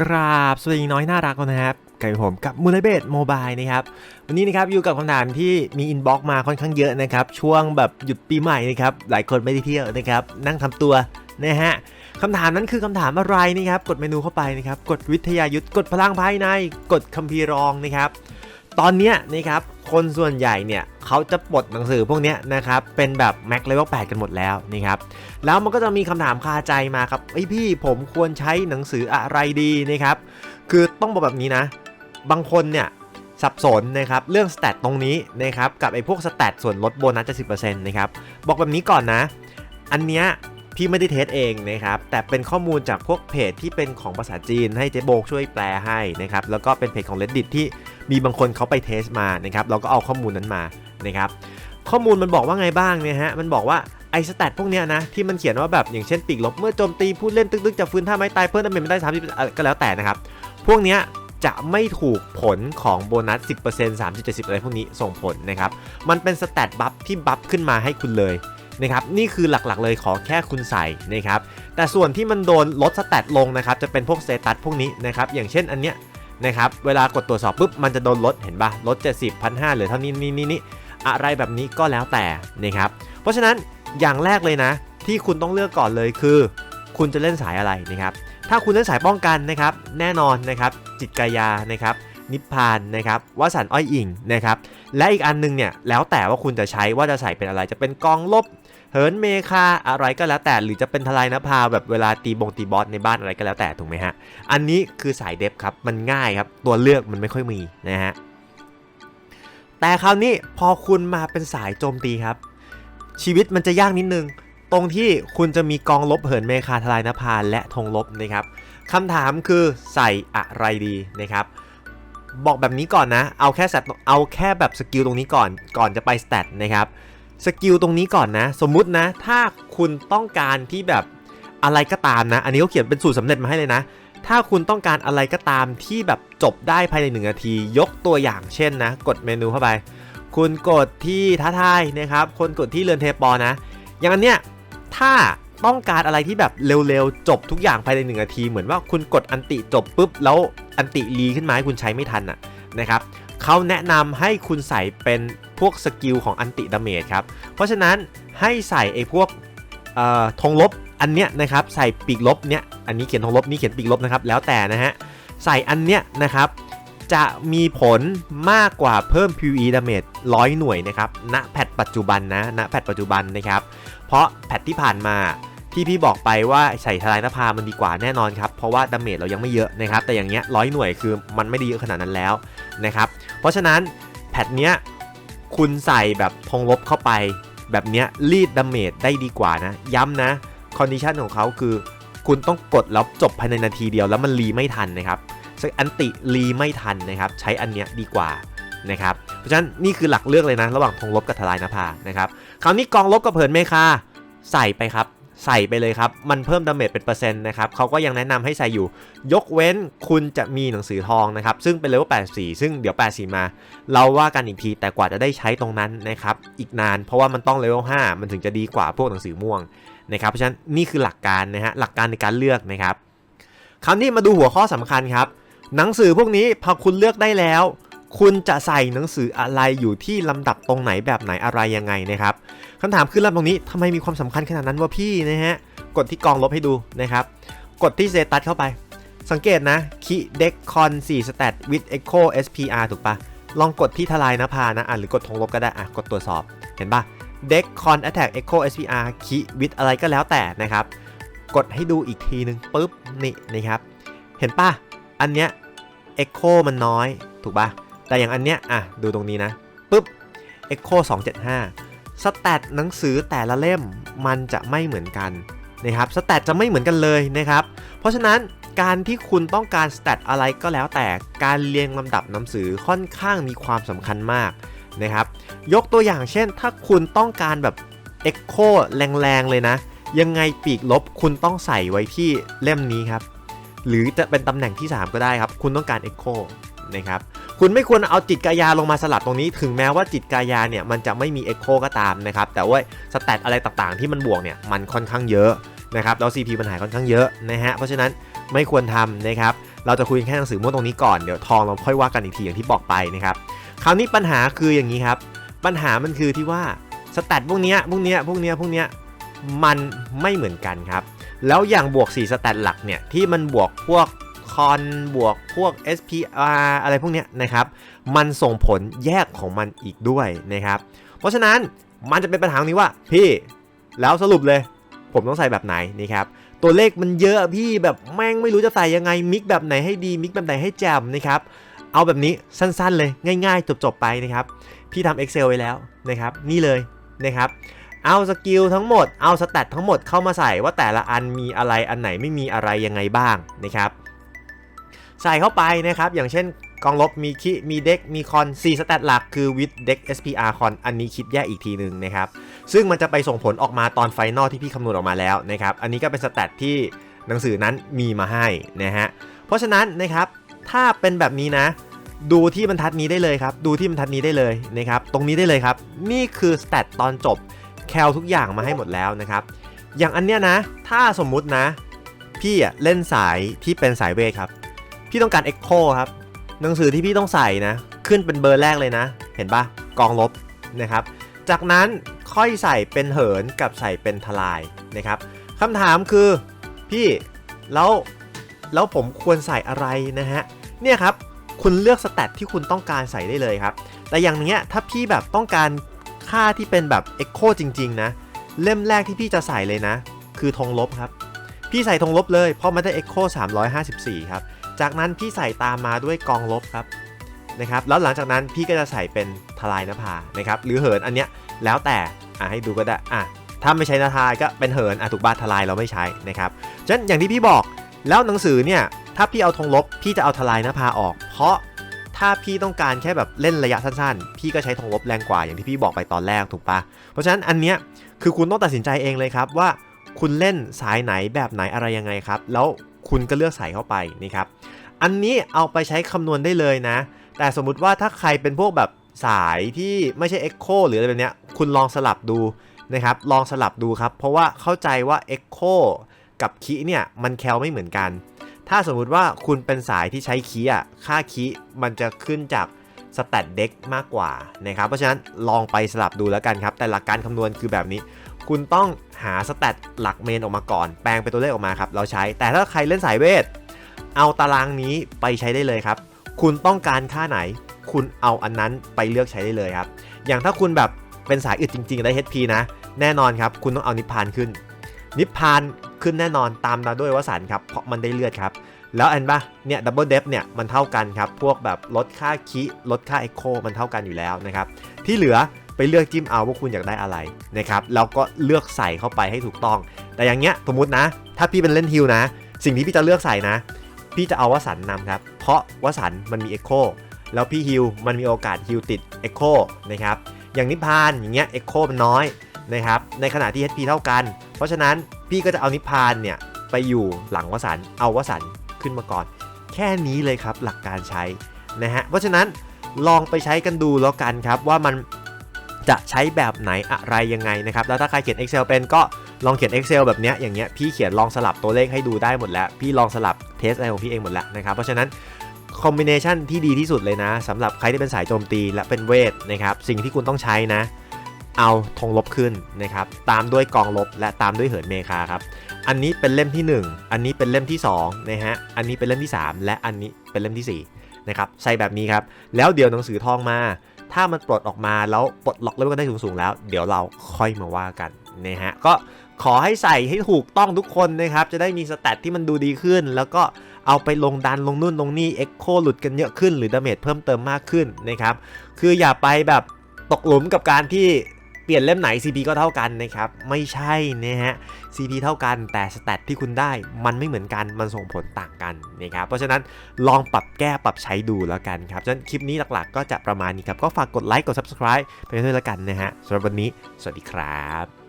กราบสวัสดีน้อยน่ารักนะครับกับผมกับมูลเบสโมบายนะครับ วันนี้นะครับอยู่กับคำถามที่มีอินบ็อกซ์มาค่อนข้างเยอะนะครับ ช่วงแบบหยุดปีใหม่นะครับ หลายคนไม่ได้เที่ยวนะครับ นั่งทำตัวนะฮะคำถามนั้นคือคำถามอะไรนะครับ กดเมนูเข้าไปนะครับ กดวิทยายุทธกดพลังภายใน กดคัมภีร์รองนะครับ ตอนเนี้ยนะครับคนส่วนใหญ่เนี่ยเขาจะปลดหนังสือพวกนี้นะครับเป็นแบบ Mac Level 8กันหมดแล้วนะครับแล้วมันก็จะมีคำถามคาใจมาครับไอพี่ผมควรใช้หนังสืออะไรดีนะครับคือต้องบอกแบบนี้นะ บางคนเนี่ยสับสนนะครับเรื่องสแตทตรงนี้นะครับกับไอพวกสแตทส่วนลดโบนัสจะ10%นะครับบอกแบบนี้ก่อนนะ อันเนี้ยพี่ไม่ได้เทสเองนะครับ แต่เป็นข้อมูลจากพวกเพจที่เป็นของภาษาจีนให้เจ๊โบกช่วยแปลให้นะครับ แล้วก็เป็นเพจของ reddit ที่ มีบางคนเขาไปเทสมานะครับเราก็เอาข้อมูลนั้นมานะครับข้อมูลมันบอกว่าไงบ้างเนี่ยฮะมันบอกว่าไอ้สแตทพวกเนี้ยนะที่มันเขียนว่าแบบอย่างเช่นปีกลบเมื่อโจมตีผู้เล่นตึกๆจะฟื้นท่าไม้ตายเพิ่มดาเมจไม่ได้30ก็แล้วแต่นะครับ พวกเนี้ยจะไม่ถูกผลของโบนัส 10% 30 70อะไรพวกนี้ส่งผลนะครับ มันเป็นสแตทบัฟที่บัฟขึ้นมาให้คุณเลยนะครับนี่คือหลักๆเลยขอแค่คุณใส่นะครับแต่ส่วนที่มันโดนลดสแตทลงนะครับจะเป็นพวกสเตตัสพวกนี้นะครับอย่างเช่นอันเนี้ย นะครับเวลากดตรวจสอบปุ๊บมันจะโดนลดเห็นปะลด 70 1 5 0 0หลือเท่านี้นี่นี่นี่อะไรแบบนี้ก็แล้วแต่นะครับเพราะฉะนั้นอย่างแรกเลยนะ ที่คุณต้องเลือกก่อนเลยคือ คุณจะเล่นสายอะไรนะครับถ้าคุณเล่นสายป้องกันนะครับแน่นอนนะครับจิตกายานะครับนิพพานนะครับวสันต์อ้อยอิงนะครับและอีกอันนึงเนี่ยแล้วแต่ว่าคุณจะใช้ว่าจะใส่เป็นอะไรจะเป็นกองลบ เหินเมคาอะไรก็แล้วแต่หรือจะเป็นทลายนภาแบบเวลาตีบงตีบอสในบ้านอะไรก็แล้วแต่ถูกไหมฮะ อันนี้คือสายเดฟครับมันง่ายครับตัวเลือกมันไม่ค่อยมีนะฮะแต่คราวนี้พอคุณมาเป็นสายโจมตีครับ ชีวิตมันจะยากนิดนึง ตรงที่คุณจะมีกองลบเหินเมคาทลายนภาและธงลบนะครับคำถามคือใส่อะไรดีนะครับบอกแบบนี้ก่อนนะ เอาแค่สตเอาแค่แบบสกิลตรงนี้ก่อนก่อนจะไปสเตตนะครับ สกิลตรงนี้ก่อนนะ สมมุตินะ ถ้าคุณต้องการที่แบบอะไรก็ตามนะ อันนี้เขาเขียนเป็นสูตรสำเร็จมาให้เลยนะ ถ้าคุณต้องการอะไรก็ตามที่แบบจบได้ภายใน 1 นาที ยกตัวอย่างเช่นนะ กดเมนูเข้าไป คุณกดที่ท้าทายนะครับ คนกดที่เรือนเทปอนะ อย่างอันเนี้ย ถ้าต้องการอะไรที่แบบเร็วๆ จบทุกอย่างภายใน 1 นาที เหมือนว่าคุณกดอันติจบปุ๊บ แล้วอันติรีขึ้นมาให้คุณใช้ไม่ทันอะนะครับเขาแนะนำให้คุณใส่เป็น พวกสกิลของอันติดาเมจครับ เพราะฉะนั้นให้ใส่ไอ้พวกธงลบอันเนี้ยนะครับใส่ปีกลบเนี้ยอันนี้เขียนธงลบนี่เขียนปีกลบนะครับแล้วแต่นะฮะใส่อันเนี้ยนะครับจะมีผลมากกว่าเพิ่ม PVE damage 100หน่วยนะครับณแพทปัจจุบันนะณแพทปัจจุบันนะครับ เพราะแพทที่ผ่านมาที่พี่บอกไปว่าใส่ทลายนภามันดีกว่าแน่นอนครับ เพราะว่าดาเมจเรายังไม่เยอะนะครับ แต่อย่างเงี้ยร้อยหน่วยคือมันไม่ได้เยอะขนาดนั้นแล้วนะครับ เพราะฉะนั้นแพทเนี้ย คุณใส่แบบธงลบเข้าไป แบบเนี้ยรีดดาเมจได้ดีกว่านะ ย้ำนะคอนดิชันของเขาคือ คุณต้องกดแล้วจบภายในนาทีเดียวแล้วมันรีไม่ทันนะครับอันติรีไม่ทันนะครับ ใช้อันเนี้ยดีกว่านะครับเพราะฉะนั้นนี่คือหลักเลือกเลยนะ ระหว่างธงลบกับทลายนภานะครับคราวนี้กองลบกับเผินเมคาใส่ไปครับ ใส่ไปเลยครับ มันเพิ่มดาเมจเป็นเปอร์เซ็นต์นะครับเขาก็ยังแนะนำให้ใส่อยู่ ยกเว้นคุณจะมีหนังสือทองนะครับ ซึ่งเป็นเลเวล84 ซึ่งเดี๋ยว 84 มา เราว่ากันอีกที แต่กว่าจะได้ใช้ตรงนั้นนะครับ อีกนาน เพราะว่ามันต้องเลเวล5มันถึงจะดีกว่าพวกหนังสือม่วงนะครับ เพราะฉะนั้นนี่คือหลักการนะฮะ หลักการในการเลือกนะครับ คราวนี้มาดูหัวข้อสำคัญครับ หนังสือพวกนี้พอคุณเลือกได้แล้ว คุณจะใส่หนังสืออะไรอยู่ที่ลำดับตรงไหนแบบไหนอะไรยังไงนะครับคำถามคือลำตรงนี้ทำไมมีความสำคัญขนาดนั้นวะพี่นะฮะกดที่กองลบให้ดูนะครับ กดที่เซตัสเข้าไป สังเกตนะคีเด็กคอน4 stat with echo spr ถูกปะลองกดที่ทลายนภานะอะหรือกดธงลบก็ได้อะกดตรวจสอบเห็นปะ deck con attack echo spr คีวิดอะไรก็แล้วแต่นะครับ กดให้ดูอีกทีนึงปุ๊บนี่นะครับ เห็นปะอันเนี้ย echo มันน้อยถูกปะ แต่อย่างอันเนี้ยอะดูตรงนี้นะปุ๊บ echo 275สแตทหนังสือแต่ละเล่มมันจะไม่เหมือนกันนะครับสแตทจะไม่เหมือนกันเลยนะครับ เพราะฉะนั้นการที่คุณต้องการสแตทอะไรก็แล้วแต่การเรียงลำดับหนังสือค่อนข้างมีความสำคัญมากนะครับยกตัวอย่างเช่น ถ้าคุณต้องการแบบ Echo แรงๆเลยนะ ยังไงปีกลบคุณต้องใส่ไว้ที่เล่มนี้ครับ หรือจะเป็นตำแหน่งที่ 3 ก็ได้ครับ คุณต้องการ Echo นะครับ คุณไม่ควรเอาจิตกายาลงมาสลับตรงนี้ ถึงแม้ว่าจิตกายาเนี่ยมันจะไม่มี Echo ก็ตามนะครับ แต่ว่าสแตทอะไรต่างๆที่มันบวกเนี่ยมันค่อนข้างเยอะนะครับแล้ว CP ปัญหายค่อนข้างเยอะนะฮะเพราะฉะนั้นไม่ควรทำนะครับเราจะคุยแค่หนังสือม่วงตรงนี้ก่อนเดี๋ยวทองเราค่อยว่ากันอีกทีอย่างที่บอกไปนะครับคราวนี้ปัญหาคืออย่างนี้ครับ ปัญหามันคือที่ว่าสแตทพวกเนี้ยพวกเนี้ยพวกเนี้ยพวกเนี้ยมันไม่เหมือนกันครับ แล้วอย่างบวก 4 สแตทหลักเนี่ยที่มันบวกพวก คอนบวกพวก SPR อะไรพวกเนี้ยนะครับ มันส่งผลแยกของมันอีกด้วยนะครับ เพราะฉะนั้นมันจะเป็นปัญหาตรงนี้ว่า พี่แล้วสรุปเลย ผมต้องใส่แบบไหนนี่ครับตัวเลขมันเยอะพี่แบบแม่งไม่รู้จะใส่ยังไงมิกแบบไหนให้ดีมิกแบบไหนให้แจ่มนะครับเอาแบบนี้สั้นๆเลยง่าย ๆ จบๆไปนะครับพี่ทำ Excel ไว้แล้วนะครับนี่เลยนะครับเอาสกิลทั้งหมด เอาสแตททั้งหมดเข้ามาใส่ว่าแต่ละอันมีอะไรอันไหนไม่มีอะไรยังไงบ้างนะครับ ใส่เข้าไปนะครับ อย่างเช่นกองลบมีคิมีเด็กมีคอน4สแตทหลักคือวิดเด็ก SPR คอนอันนี้คิดแยกอีกทีหนึ่งนะครับ ซึ่งมันจะไปส่งผลออกมาตอนไฟนอลที่พี่คำนวณออกมาแล้วนะครับ อันนี้ก็เป็นสแตทที่หนังสือนั้นมีมาให้นะฮะ เพราะฉะนั้นนะครับถ้าเป็นแบบนี้นะ ดูที่บรรทัดนี้ได้เลยครับ ดูที่บรรทัดนี้ได้เลยนะครับ ตรงนี้ได้เลยครับ นี่คือสแตทตอนจบแคลทุกอย่างมาให้หมดแล้วนะครับ อย่างอันเนี้ยนะ ถ้าสมมุตินะ พี่อะเล่นสายที่เป็นสายเวทครับ พี่ต้องการ Echo ครับ หนังสือที่พี่ต้องใส่นะ ขึ้นเป็นเบอร์แรกเลยนะ เห็นปะกองลบนะครับ จากนั้นค่อยใส่เป็นเหินกับใส่เป็นทลายนะครับคำถามคือพี่แล้วแล้วผมควรใส่อะไรนะฮะเนี่ยครับคุณเลือกสแตทที่คุณต้องการใส่ได้เลยครับ แต่อย่างเนี้ยถ้าพี่แบบต้องการค่าที่เป็นแบบ Echo จริง ๆ นะ เล่มแรกที่พี่จะใส่เลยนะ คือธงลบครับ พี่ใส่ธงลบเลย เพราะมันได้ Echo 354 ครับ จากนั้นพี่ใส่ตามมาด้วยกองลบครับนะครับ แล้วหลังจากนั้นพี่ก็จะใส่เป็นทลายนภานะครับ หรือเหินอันเนี้ยแล้วแต่อะให้ดูก็ได้อะถ้าไม่ใช้นาทายก็เป็นเหินอะถูกบ้าทลายเราไม่ใช้นะครับฉะนั้นอย่างที่พี่บอกแล้วหนังสือเนี่ยถ้าพี่เอาธงลบพี่จะเอาทลายนภาออก เพราะถ้าพี่ต้องการแค่แบบเล่นระยะสั้นๆ พี่ก็ใช้ธงลบแรงกว่าอย่างที่พี่บอกไปตอนแรกถูกปะเพราะฉะนั้นอันเนี้ยคือคุณต้องตัดสินใจเองเลยครับว่าคุณเล่นสายไหนแบบไหนอะไรยังไงครับ แล้ว คุณก็เลือกใส่เข้าไปนี่ครับ อันนี้เอาไปใช้คำนวณได้เลยนะ แต่สมมุติว่าถ้าใครเป็นพวกแบบสายที่ไม่ใช่ Echo หรืออะไรแบบเนี้ยคุณลองสลับดูนะครับ ลองสลับดูครับ เพราะว่าเข้าใจว่า Echo กับคีเนี่ยมันแคลไม่เหมือนกัน ถ้าสมมุติว่าคุณเป็นสายที่ใช้คีอะ ค่าคีมันจะขึ้นจากสแตทเด็กมากกว่านะครับ เพราะฉะนั้นลองไปสลับดูแล้วกันครับ แต่หลักการคำนวณคือแบบนี้ คุณต้องหาสแตทหลักเมนออกมาก่อน แปลงเป็นตัวเลขออกมาครับ เราใช้ แต่ถ้าใครเล่นสายเวท เอาตารางนี้ไปใช้ได้เลยครับ คุณต้องการค่าไหน คุณเอาอันนั้นไปเลือกใช้ได้เลยครับ อย่างถ้าคุณแบบเป็นสายอึดจริง ๆ ได้ HP นะ แน่นอนครับ คุณต้องเอานิพพานขึ้น นิพพานขึ้นแน่นอนตามมาด้วยวสันครับ เพราะมันได้เลือดครับ แล้วอันปะเนี่ยดับเบิลเดฟเนี่ยมันเท่ากันครับ พวกแบบลดค่าคิลดค่าเอ็กโคมันเท่ากันอยู่แล้วนะครับ ที่เหลือ ไปเลือกจิ้มเอาว่าคุณอยากได้อะไรนะครับแล้วก็เลือกใส่เข้าไปให้ถูกต้อง แต่อย่างเงี้ยสมมตินะ ถ้าพี่เป็นเล่นฮิลนะ สิ่งที่พี่จะเลือกใส่นะ พี่จะเอาวสันนำครับ เพราะวสันมันมี Echo แล้วพี่ฮิลมันมีโอกาสฮิลติด Echo นะครับอย่างนิพานอย่างเงี้ย Echo มันน้อยนะครับในขณะที่ HP เท่ากัน เพราะฉะนั้นพี่ก็จะเอานิพานเนี่ยไปอยู่หลังวสันเอาวสันขึ้นมาก่อน แค่นี้เลยครับหลักการใช้นะฮะเพราะฉะนั้นลองไปใช้กันดูแล้วกันครับว่ามัน จะใช้แบบไหนอะไรยังไงนะครับแล้วถ้าใครเขียน Excel เป็นก็ลองเขียน Excel แบบเนี้ยอย่างเงี้ยพี่เขียนลองสลับตัวเลขให้ดูได้หมดแล้ว พี่ลองสลับเทสอะไรของพี่เองหมดแล้วนะครับเพราะฉะนั้นคอมบิเนชันที่ดีที่สุดเลยนะสำหรับใครที่เป็นสายโจมตีและเป็นเวทนะครับสิ่งที่คุณต้องใช้นะ เอาธงลบขึ้นนะครับตามด้วยกองลบและตามด้วยเหินเมคาครับอันนี้เป็นเล่มที่ 1 อันนี้เป็นเล่มที่2นะฮะอันนี้เป็นเล่มที่ 3 และอันนี้เป็นเล่มที่4นะครับใส่แบบนี้ครับแล้วเดี๋ยวหนังสือทองมา ถ้ามันปลดออกมาแล้วปลดล็อกเลเวลกันได้สูงๆแล้ว เดี๋ยวเราค่อยมาว่ากันนะฮะก็ขอให้ใส่ให้ถูกต้องทุกคนนะครับ จะได้มีสแตทที่มันดูดีขึ้น แล้วก็เอาไปลงดันลงนู่นลงนี่เอ็กโคหลุดกันเยอะขึ้นหรือดาเมจเพิ่มเติมมากขึ้นนะครับ คืออย่าไปแบบตกหลุมกับการที่ เปลี่ยนเล่มไหน CP ก็เท่ากันนะครับ ไม่ใช่นะฮะ CP เท่ากันแต่สเตตที่คุณได้มันไม่เหมือนกันมันส่งผลต่างกันนะครับเพราะฉะนั้นลองปรับแก้ปรับใช้ดูแล้วกันครับฉะนั้นคลิปนี้หลักๆ ก็จะประมาณนี้ครับ ก็ฝากกดไลค์กด subscribe ไปด้วยแล้วกันนะฮะสำหรับวันนี้ สวัสดีครับ